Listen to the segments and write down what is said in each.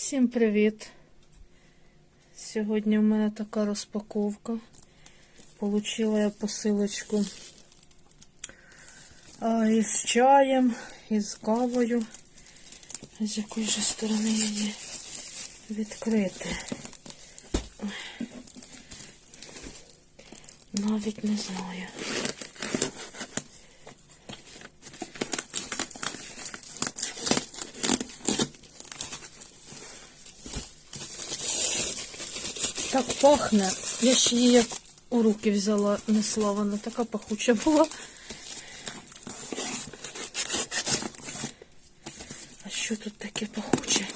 Всім привіт! Сьогодні у мене така розпаковка. Получила я посилочку а, із чаєм, із кавою. З якої ж сторони її відкрити. Навіть не знаю. Так пахне. Я ще її як у руки взяла, несла вона така пахуча була. А що тут таке пахуче?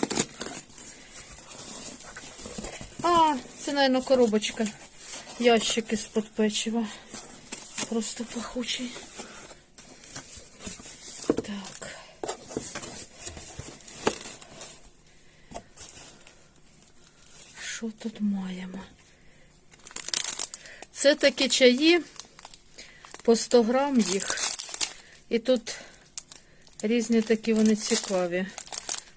А, це, мабуть, коробочка. Ящик із-под печива. Просто пахучий. Так. Що тут маємо? Це такі чаї по 100 грам їх. І тут різні такі вони цікаві.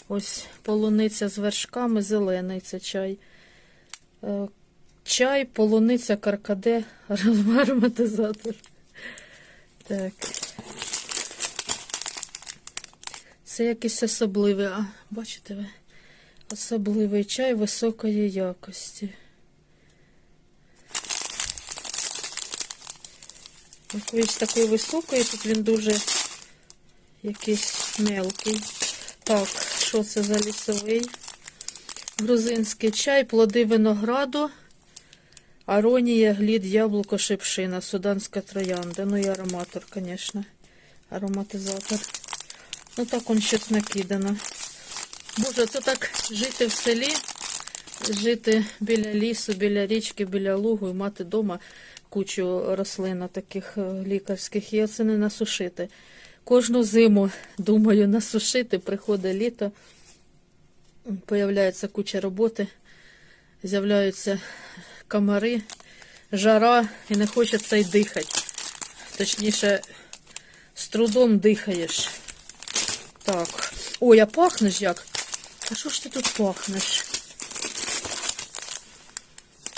Ось полуниця з вершками, зелений це чай. Е, Чай, полуниця, каркаде, ароматизатор. Так. Це якийсь особливий, а, бачите ви? Особливий чай високої якості. Якоїсь такої високої, тут він дуже якийсь мелкий. Так, що це за лісовий? Грузинський чай, плоди винограду, аронія, глід, яблуко, шипшина, суданська троянда. Ну і ароматор, звісно. Ароматизатор. Ну так он щось накидано. Боже, це так жити в селі, жити біля лісу, біля річки, біля лугу і мати вдома кучу рослин таких е, лікарських і оце не насушити. Кожну зиму, думаю, насушити, приходить літо, появляється куча роботи, з'являються комари, жара і не хочеться й дихати. Точніше, з трудом дихаєш. Так. Ой, а пахнеш як? А що ж ти тут пахнеш?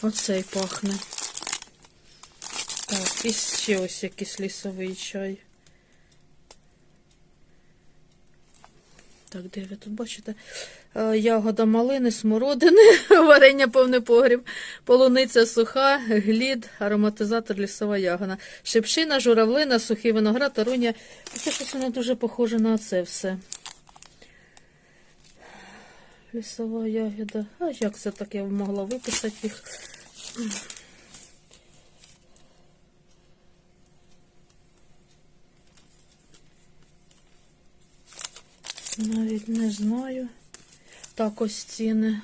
Оцей пахне. Так, і ще ось якийсь лісовий чай. Так, де ви тут бачите? Е, Ягода малини, смородини, варення повний погріб, полуниця суха, глід, ароматизатор, лісова ягода, шипшина, журавлина, сухий виноград, аруня. Це щось воно дуже похоже на це все. Лісова ягода. А як це так я могла виписати їх? Навіть не знаю. Так ось ціни.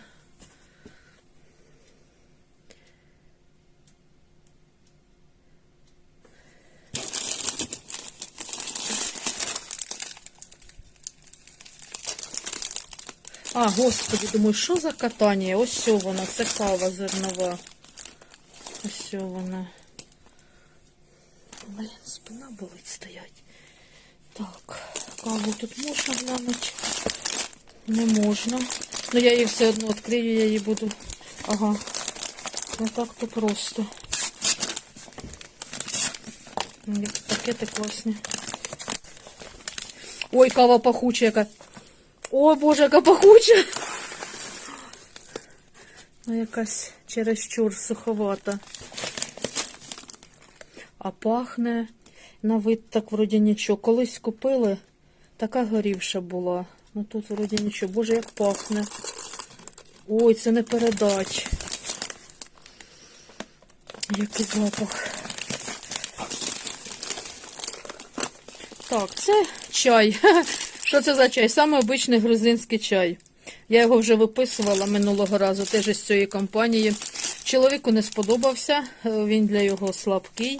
А, господи, думаю, що за катання? Ось вона, це кава зернова. Ось вона. Блін, спина болить стоять. Так, каву тут можна глянути? Не можна. Ну я її все одно відкрию, я її буду. Ага. Не так то просто. Пакети класні. Ой, кава пахуча яка. О, боже, яка пахуча. Ну, якась чересчур суховата. А пахне на вид так вроді нічого. Колись купили, така горівша була. Ну тут вроді нічого. Боже, як пахне. Ой, це не передач. Який запах. Так, це чай. Що це за чай? Саме обичний грузинський чай. Я його вже виписувала минулого разу, теж із цієї компанії. Чоловіку не сподобався, е, він для його слабкий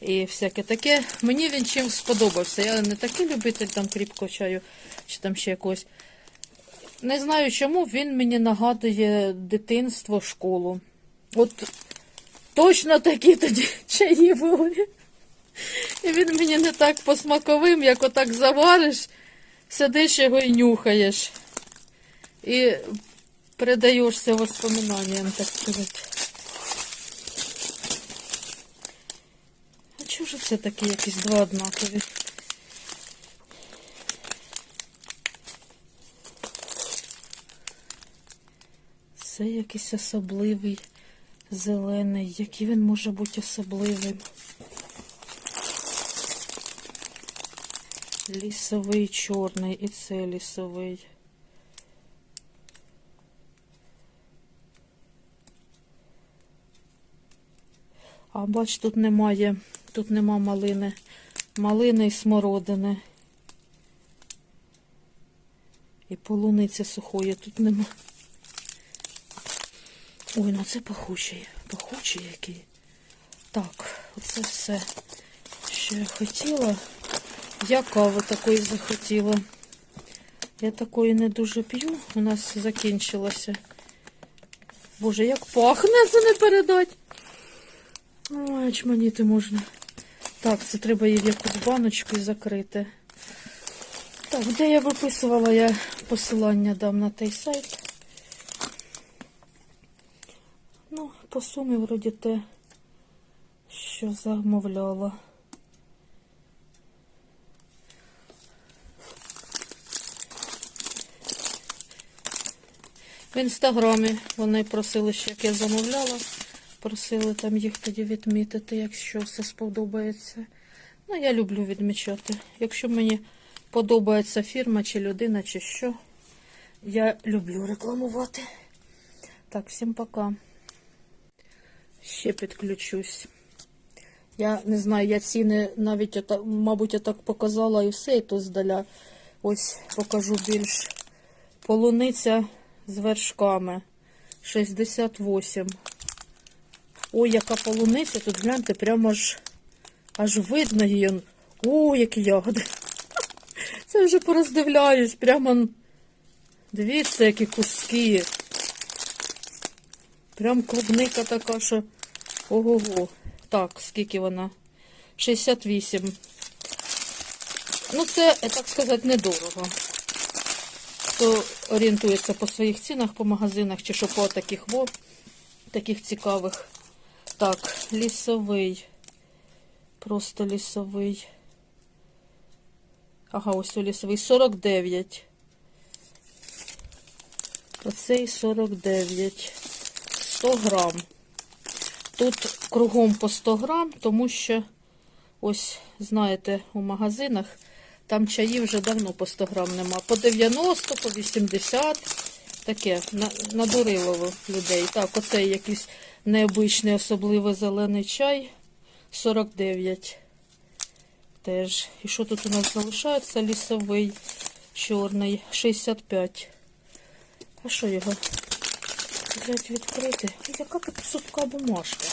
і всяке таке. Мені він чим сподобався. Я не такий любитель там кріпкого чаю чи там ще якогось. Не знаю чому, він мені нагадує дитинство, школу. От точно такі тоді чаї були. І він мені не так по смаковим, як отак завариш, сидиш його і нюхаєш. І Передаєшся воспоминаниям, так сказати. А чого ж це такі якісь два однакові? Це якийсь особливий зелений. Який він може бути особливим? Лісовий чорний і це лісовий. А бач, тут немає, тут нема малини. Малини і смородини. І полуниці сухої тут нема. Ой, ну це пахучий. Пахучий який. Так, оце все, що я хотіла. Я каву такої захотіла. Я такої не дуже п'ю. У нас закінчилося. Боже, як пахне, це не передать. Ой, чманіти можна. Так, це треба її в якусь баночку закрити. Так, де я виписувала, я посилання дам на той сайт. Ну, по сумі вроді те, що замовляла. В інстаграмі вони просили, що як я замовляла, просили там їх тоді відмітити, якщо все сподобається. Ну, я люблю відмічати. Якщо мені подобається фірма чи людина, чи що, я люблю рекламувати. Так, всім пока. Ще підключусь. Я не знаю, я ціни навіть, мабуть, я так показала і все, і то здаля. Ось покажу більш. Полуниця з вершками. 68. Ой, яка полуниця. Тут гляньте, прямо аж, аж видно її. О, які ягоди. Це вже пороздивляюсь. Прямо дивіться, які куски. Прям клубника така, що ого-го. Так, скільки вона? 68. Ну, це, так сказати, недорого. Хто орієнтується по своїх цінах, по магазинах, чи що таких во, таких цікавих. Так, лісовий. Просто лісовий. Ага, ось у лісовий. 49. Оцей 49. 100 грам. Тут кругом по 100 грам, тому що, ось, знаєте, у магазинах там чаї вже давно по 100 грам нема. По 90, по 80. Таке, на- надурило людей. Так, оцей якийсь необичний, особливий зелений чай. 49. Теж. І що тут у нас залишається? Лісовий, чорний, 65. А що його? Взять відкрити. Яка тут сутка бумажка?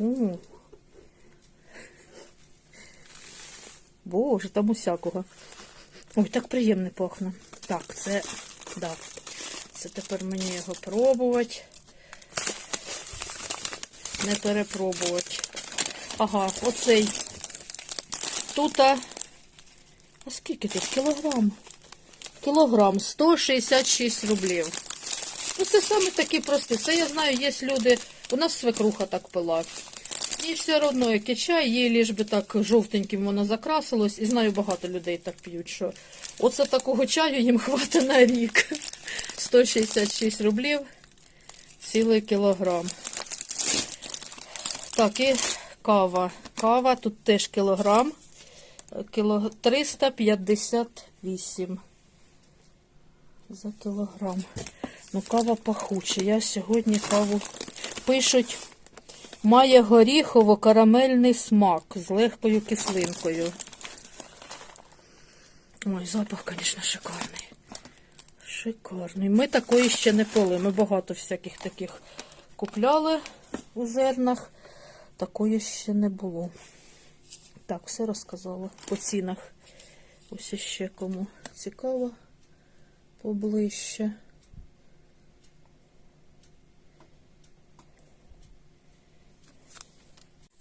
О. Боже, там усякого. Ой, так приємно пахне. Так, це, да. Це тепер мені його пробувати. Не перепробувати. Ага, оцей. Тут, а скільки тут? Кілограм? Кілограм 166 рублів. Ну, це саме такі прості. Це я знаю, є люди. У нас свекруха так пила. І все одно, який чай, їй ліж би так жовтеньким воно закрасилось. І знаю, багато людей так п'ють, що оце такого чаю їм хватить на рік. 166 рублів, цілий кілограм. Так, і кава. Кава тут теж кілограм. Кіло... 358 за кілограм. Ну, кава пахуча. Я сьогодні каву пишуть. Має горіхово-карамельний смак з легкою кислинкою. Ой, запах, звісно, шикарний. Шикарний. Ми такої ще не пили. Ми багато всяких таких купляли у зернах. Такої ще не було. Так, все розказала по цінах. Ось іще кому цікаво поближче.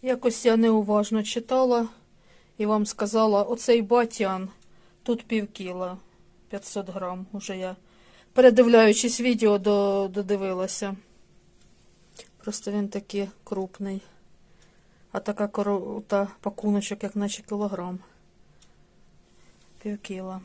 Якось я неуважно читала і вам сказала, оцей батян тут пів кіла, 500 грам. Уже я, передивляючись відео, додивилася. Просто він такий крупний. А така коро... та пакуночок, як наче кілограм. Пів кіла.